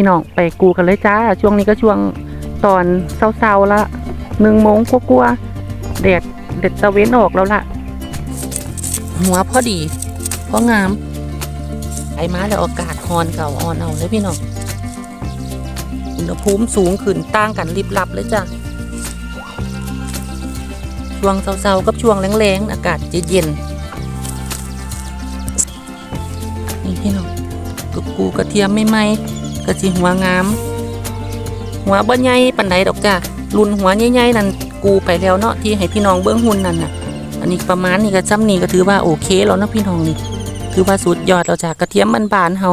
พี่น้องไปกูกันเลยจ้า ช่วงนี้ก็ช่วงตอนเศร้าๆละหนึ่งโมงกลัวๆแดดเด็ดตะเวนออกแล้วล่ะ หัวพอดีพองามไอ้มาแล้วอากาศฮอนเก่าออนเอาเลยพี่น้องอุณหภูมิสูงขึ้นต่างกันริบลับเลยจ้ะช่วงเศร้าๆกับช่วงแรงๆอากาศจะเย็นนี่พี่น้องกูกูกระเทียมไม่ไหม กระสีหัวงาม หัวบ่ใหญ่ปันใดดอกจ้ะรุ่นหัวใหญ่ๆนั่นกูไปแล้วเนาะที่ให้พี่น้องเบื้องหุ่นนั่นน่ะ อันนี้ประมาณนี้ก็จำนี่ก็ถือว่าโอเคแล้วนะพี่น้องนี่ถือว่าสุดยอดเราจากกระเทียมบานเฮา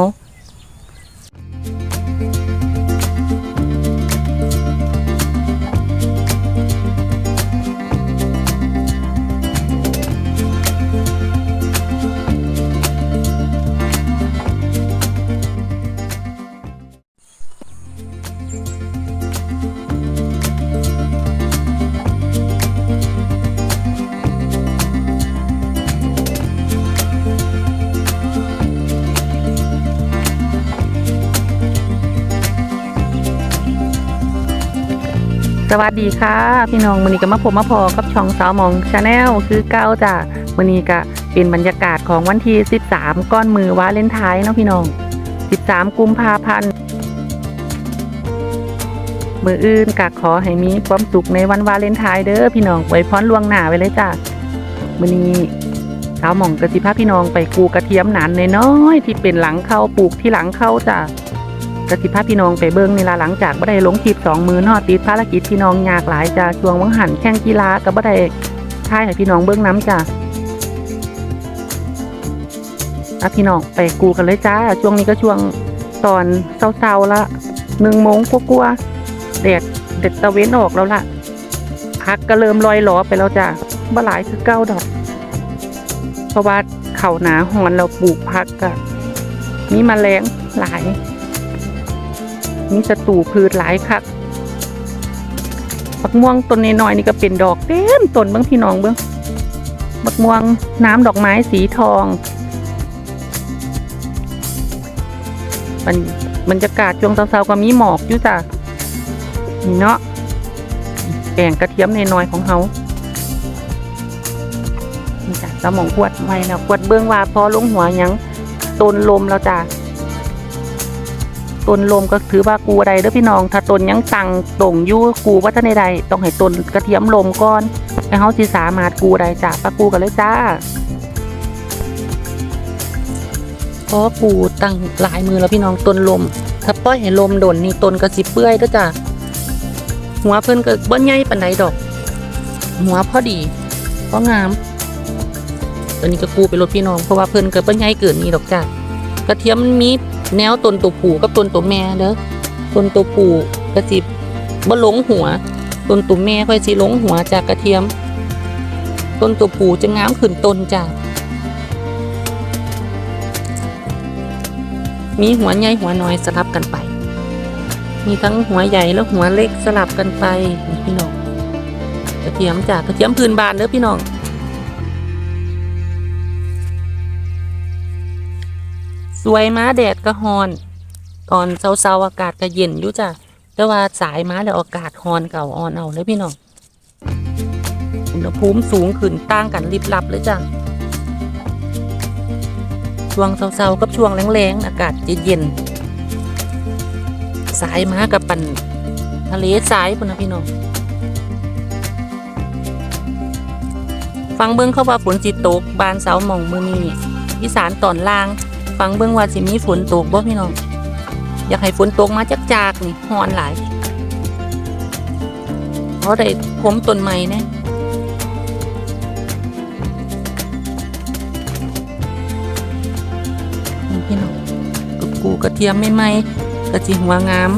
วัสดีค่ะ พี่น้องมือนี้ก็มาพบมาพอกับช่องสาวมองชาแนลคือเก้าจ้ะมือนี้ก็เป็นบรรยากาศของวันที่ 13 ก้อนมือวาเลนไทน์เนาะพี่น้อง 13 กุมภาพันธ์มืออื่นกะขอให้มีความสุขในวันวาเลนไทน์เด้อพี่น้องไว้พรล่วงหน้าไว้เลยจ้ะมือนี้สาวมองกะสิพาพี่น้องไปกูกระเทียมหนานน้อยๆที่เป็นหลังเข้าปลูกที่หลังเข้าจ้ะ กสิพาพี่น้องไปเบิ้งนี่ละหลังจากบ่ได้ลงคลิปสองมือเนอติดภารกิจพี่น้องยากหลายจ้าช่วงวังหันแข่งกีฬากับบ่ได้ท่ายให้พี่น้องเบิ้งน้ำจ้าอะพี่น้องไปกูกันเลยจ้า ช่วงนี้ก็ช่วงตอนเศร้าๆละหนึ่งโมงกลัวๆแดดเด็ดตะเวนออกแล้วล่ะพักก็เริ่มลอยหลอไปแล้วจ้าบ่หลายคือเก้าดอก เพราะว่าเข่าหนาหอนเราปลูกพักก็มีแมลงหลาย มีศัตรูพืชหลายคักบักม่วงต้นน้อยๆนี่ก็เป็นดอกเต็มต้นเบิ้งพี่น้องเบิ้งบักม่วงน้ำดอกไม้สีทองบรรบรรยากาศช่วงเช้าๆก็มีหมอกอยู่จ้ะนี่เนาะแกงกระเทียมน้อยๆของเฮานี่จ้ะสมองขวดไว้แล้วขวดเบื้องว่าพอลงหัวยังต้นลมแล้วจ้ะ ต้นลมก็ถือว่ากูใดเด้อพี่น้อง ถ้าต้นยังตังตรงยู่กูว่าท่านใดต้องให้ต้นกระเทียมลมก่อนแล้เฮาสิสามารถกูไดจ้าปะกูกันเลยจ้าเพราะกูตั้งหลายมือแล้วพี่น้องต้นลม ถ้าปล่อยให้ลมโดนนี่ต้นก็สิเปื่อยเด้อจ้าหัวเพิ่นก็บ่ใหญ่ปานใดดอก หัวพอดีพองามตัวนี้ก็กูไปรถพี่น้องเพราะว่าเพิ่นก็บ่ใหญ่เกินนี้ดอกจ้ากระเทียมมันมี แนวต้นตัวผู้กับต้นตัวแม่เด้อต้นตัวผู้ก็สิบ่หลงหัวต้นตัวแม่ค่อยสิหลงหัวจากกระเทียม ต้นตัวผู้จะงามขึ้นต้นจ้ามีหัวใหญ่หัวน้อยสลับกันไป มีทั้งหัวใหญ่และหัวเล็กสลับกันไปนี่พี่น้องกระเทียมจากกระเทียมพื้นบานเด้อพี่น้อง สวยม้าแดดก็ฮอน ตอนเช้าๆอากาศก็เย็นอยู่จ้ะแต่ว่าสายม้าแล้วอากาศฮอนเก่าอ่อนเอาเลยพี่น้องอุณหภูมิสูงขึ้นต่างกันริบลับเลยจ้ะช่วงเช้าๆกับช่วงแรงๆอากาศจะเย็นสายม้ากับปั่นทะเลสายพุ่นนะพี่น้องฟังเบิ้งเข้าว่าฝนจิตตกบานเสาหมองมือนีอีสานตอนล่าง ฟังเบิ่งว่าสิมีฝนตกบ่พี่น้อง อยากให้ฝนตกมาจักจากๆนี่ฮ้อนหลายเพราะได้ผมต้นไม้แน่นี่พี่น้องกูกูกระเทียมไม่ไหมกระจิหัวงาม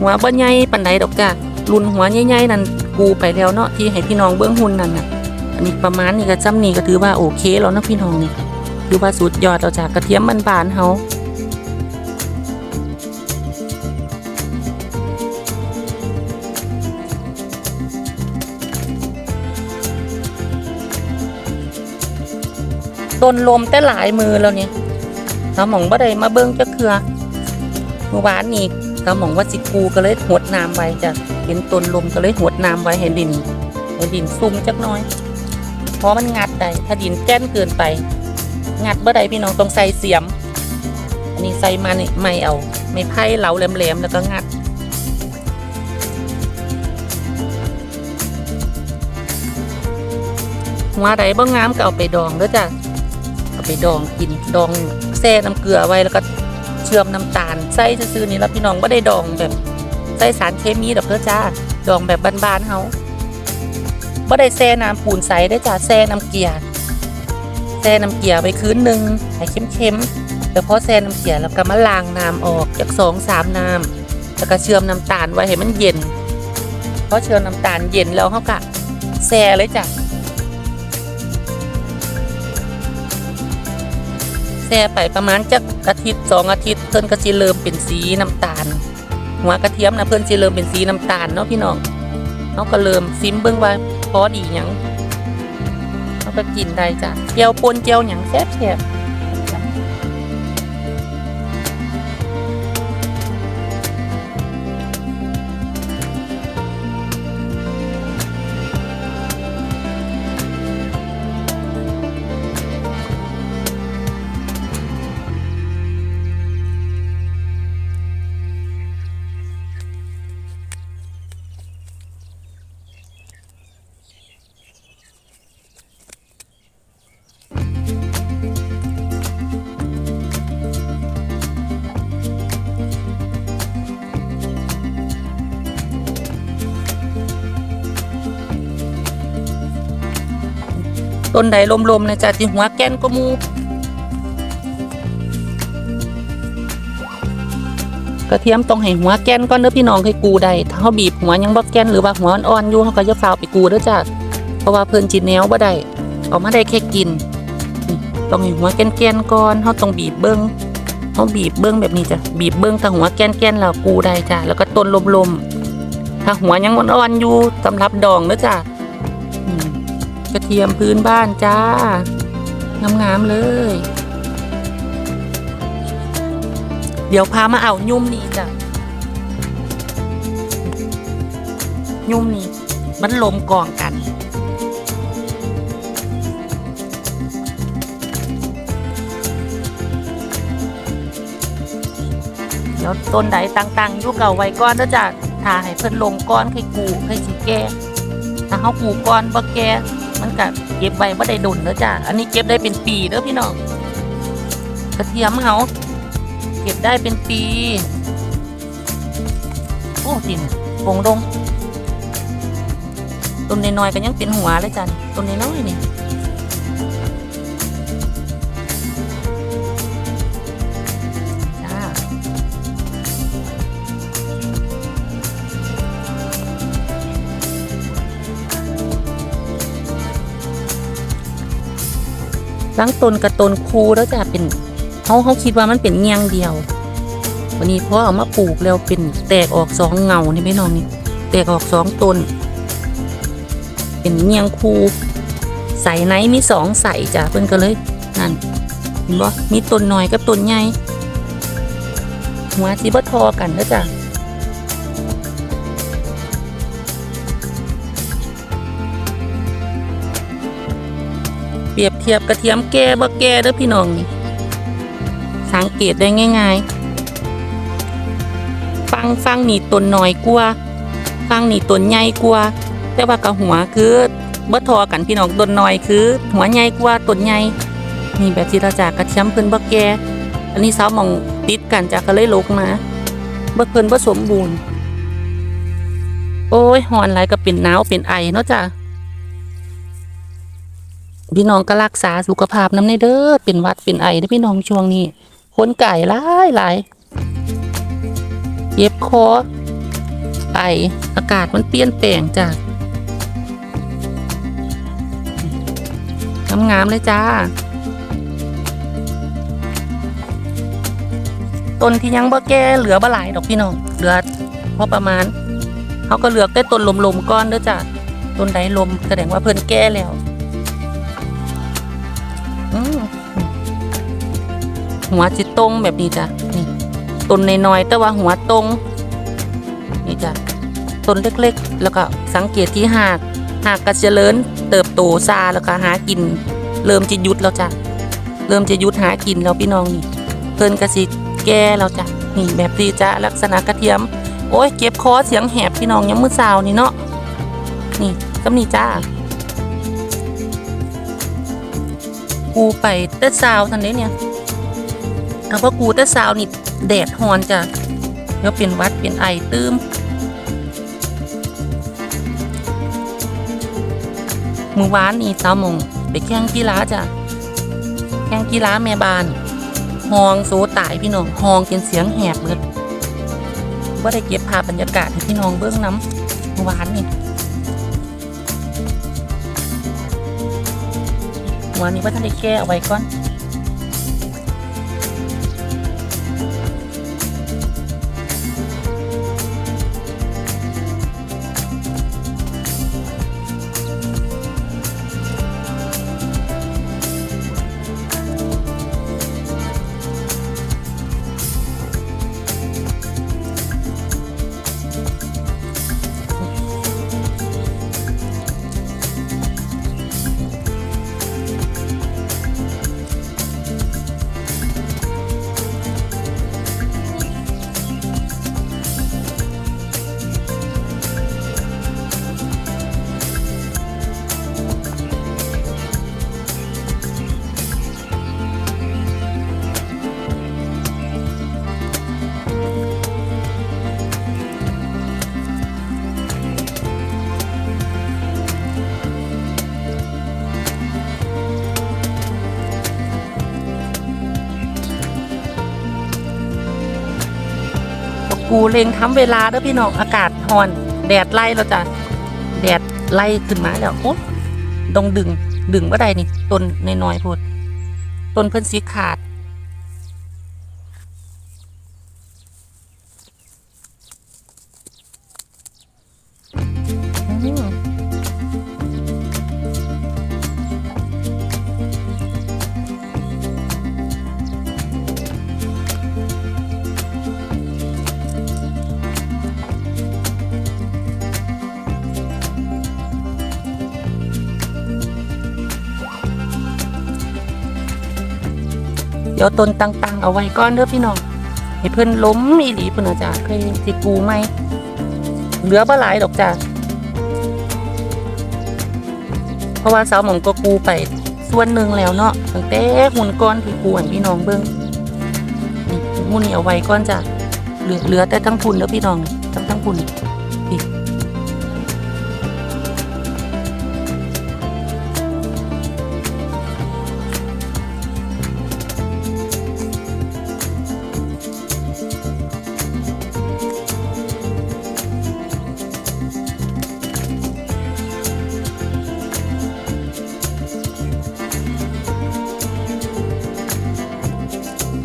หัวบ่ใหญ่ปานใดดอกจ้ะรุนหัวใหญ่ๆนั่นกูไปแล้วเนาะที่ให้พี่น้องเบิ่งหุ่นนั่นน่ะอันนี้ประมาณนี้ก็จำนี่ก็ถือว่าโอเคแล้วนะพี่น้องนี่ คือว่าสุดยอดเราจากกระเทียมมันบานเฮาต้นลมแต่หลายมือแล้วเนี่ยสาหมองบ่ได้มาเบิ่งจักเคือเมื่อวานนี้ตาหมองว่าสิกูก็เลยหดน้ำไว้จ้ะเห็นต้นลมก็เลยหดน้ำไว้ให้ดินให้ดินซุ่มจักน่อย เพราะมันงัดได้ถ้าดินแก้นเกินไป งัดเมื่อใดพี่น้องต้องใส่เสียม อันนี้ใส่มานี่ไม่เอา ไม่ไพ่เหลาแหลมๆแล้วก็งัด หัวใดบ้งงามก็เอาไปดองเด้อจ้ะเอาไปดองกินดองแช่น้ำเกลือไว้แล้วก็เชื่อมน้ำตาลใส่ซื่อๆนี่แล้วพี่น้องไม่ได้ดองแบบใส่สารเคมีดอกเด้อจ้าดองแบบบ้านๆเฮาไม่ได้แช่น้ำปูนใสได้จ้าแช่น้ำเกลือ แช่น้ำเกลือไว้คืนหนึ่งให้เข้มๆแล้วพอแช่น้ำเกลือแล้วก็มาล้างน้ำออกจากสองสามน้ำแล้วก็เชื่อมน้ำตาลไว้ให้มันเย็นพอเชื่อมน้ำตาลเย็นแล้วเขาก็แช่เลยจ้ะแช่ไปประมาณจักอาทิตย์สองอาทิตย์เพิ่นก็สิเริ่มเป็นสีน้ำตาล หัวกระเทียมนะเพิ่นสิเริ่มเป็นสีน้ำตาลเนาะพี่น้องเขาก็เริ่มซิมเบิ่งว่าพอดีหยัง ก็กินได้จ้ะเจียวปนเจียวหยังแซ่บ ซ่บต้นใดลมๆนะจ้ะที่หัวแก้นก็มูกระเทียมต้องให้หัวแก้นก่อนเด้อพี่น้องให้กูได้ถ้าเขาบีบหัวยังบ่แก้นหรือว่าหัวอ่อนๆอยู่เขาก็จะฟาวไปกูเด้อจ้ะเพราะว่าเพิ่นจิแนวบ่ได้เอามาได้แค่กินต้องให้หัวแก้นๆก่อนเขาต้องบีบเบิ้งเขาบีบเบิ้งแบบนี้จ้ะบีบเบิ้งถ้าหัวแก้นๆแล้วกูได้จ้ะแล้วก็ต้นลมๆถ้าหัวยังอ่อนๆอยู่สำหรับดองเด้อจ้ะ กระเทียมพื้นบ้านจ้างามๆเลย เดี๋ยวพามาเอายุ่มนี่จ้ะยุ่มนี่มันลมกองกันเดี๋ยวต้นใดต่างๆยู่เก่าไว้ก้อนเด้อจ้ะถ้าให้เพิ่นลงก้อนให้กูให้สิแก่ถ้าเฮากูก้อนบ่แก่ มันก็เก็บไว้บ่ได้ดุนเด้อจ้ะอันนี้เก็บได้เป็นปีเด้อพี่น้องกระเทียมเฮาเก็บได้เป็นปี โอ้ดินโปงลงต้นน้อยๆก็ยังเป็นหัวเลยจ้ะต้นน้อยๆนี่ หลังต้นกับตนคูแล้วจะเป็นเขาเขาคิดว่ามันเป็นเงียงเดียว วันนี้พอเอามาปลูกแล้วเป็นแตกออกสองเงานี่ไม่นองนี่แตกออกสองต้น เป็นเงียงคูใส่ไหนมีสองใส่จ้ะเพิ่นก็เลยนั่นเห็นบ่มีต้นน้อยกับต้นใหญ่หัวสิบ่ทอกันเด้อจ้ะ เปรียบเทียบกระเทียมแก่บ่แก่เด้อพี่น้องนี่สังเกตได้ง่ายๆ ฟังฟังนี่ต้นน้อยกว่าฟังนี่ต้นใหญ่กว่าแต่ว่ากระหัวคือบ่ทอกันพี่น้องต้นน้อยคือ หัวใหญ่กว่าต้นใหญ่นี่แบบที่เราจากกระเทียมเพิ่นบ่แก่อันนี้เสาหมองติดกันจากก็เลยลกมาบ่เพิ่นบ่สมบูรณ์โอ้ยหอนหลายก็เป็นหนาวเป็นไอเนาะจ้ะ พี่น้องก็รักษาสุขภาพน้ำในเด้อเป็นวัดเป็นไอเด้พี่น้องช่วงนี้คนไก่หลายหลายเย็บคอไออากาศมันเปลี่ยนแปลงจ้ะงามๆเลยจ้า ต้นที่ยังบ่แก่เหลือบ่หลายดอกพี่น้องเหลือพอประมาณเขาก็เหลือกได้ต้นลมๆก้อนเด้อจ้ะต้นใดลมแสดงว่าเพิ่นแก่แล้ว หัวจิตตรงแบบนี้จ้ะนี่ต้นน้อยๆแต่ว่าหัวตรงนี่จ้ะต้นเล็กๆ แล้วก็สังเกตที่หากหากกระเจริญเติบโตซาแล้วก็หากิน เริ่มจะยุดแล้วจ้ะเริ่มจะยุดหากินแล้วพี่น้องนี่เพิ่นกระสิแก่แล้วจ้ะนี่แบบนี้จ้ะลักษณะกระเทียม โอ้ยเก็บคอเสียงแหบพี่น้องยังมือสาวนี่เนาะนี่ก็นี่จ้ากูไปแต่สาวทันนี้เนี่ย ถ้าว่ากูแต่สาวนี่แดดฮอนจ้ะแล้วเป็นวัดเป็นไอตื้มมือวานนี่สาวมงไปแข่งกีฬาจ้ะแข่งกีฬาแม่บ้านฮองโซตายพี่น้องฮองจนเสียงแหบเลยว่าได้เก็บภาพบรรยากาศให้พี่น้องเบื้องน้ำเมื่อวานนี่วานนี้ว่าท่านได้แก้เอาไว้ก่อน กูเลงทำเวลาเด้อพี่น้องอากาศฮอนแดดไล่เราจะแดดไล่ขึ้นมาแล้วโอ้ดองดึงดึงว่าใดนี่ต้นน้อยๆพูดต้นเพิ่นสีขาด ดี๋ยวต้นตังๆ เอาไว้ก่อนเด้อพี่น้องให้เพิ่อนล้มอีหลีเพิ่นอาจารย์เคยสิกูไหมเหลือบ่หลายดอกจ้ะเพราะว่าสาวหมองก็กูไปส่วนหนึ่งแล้วเนาะตั้งแต่หุ่นก้อนที่กูให้พี่น้องเบิ้งมูนี่เอาไว้ก้อนจ้ะเหลือเหลือแต่ทั้งพุ่นแล้วพี่น้องทั้งทั้งพุ่น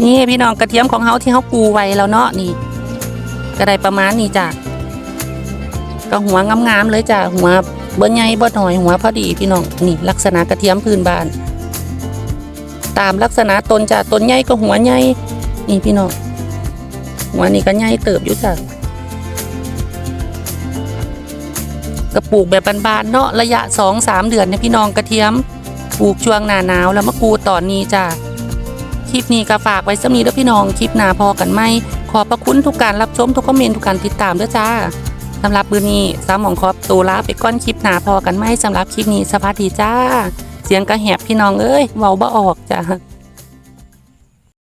นี่พี่น้องกระเทียมของเฮาที่เฮากูไว้แล้วเนาะนี่ก็ได้ประมาณนี้จ้ะก็หัวงามๆเลยจ้ะหัวเบ่ใหญ่เบ่น้อยหัวพอดีพี่น้องนี่ลักษณะกระเทียมพื้นบ้าน ตามลักษณะต้นจ้ะต้นใหญ่ก็หัวใหญ่นี่พี่น้องหัวนี่ก็ใหญ่เติบอยู่จ้ะก็ปลูกแบบบานๆเนาะระยะสองสามเดือนเนี่ยพี่น้องกระเทียมปลูกช่วงหน้าหนาวแล้วมากูตอนนี้จ้ะ คลิปนี้ก็ฝากไว้สำนีเด้อพี่น้องคลิปหน้าพอกันไหมขอบพระคุณทุกการรับชมทุกคอมเมนต์ทุกการติดตามด้วยจ้าสำหรับมือนี้สามหมองขอบตูลาไปก้อนคลิปหนาพอกันไหมสำหรับคลิปนี้สวัสดีจ้า เสียงกระแหบพี่น้องเอ้ยเว้าบ่ออกจ้า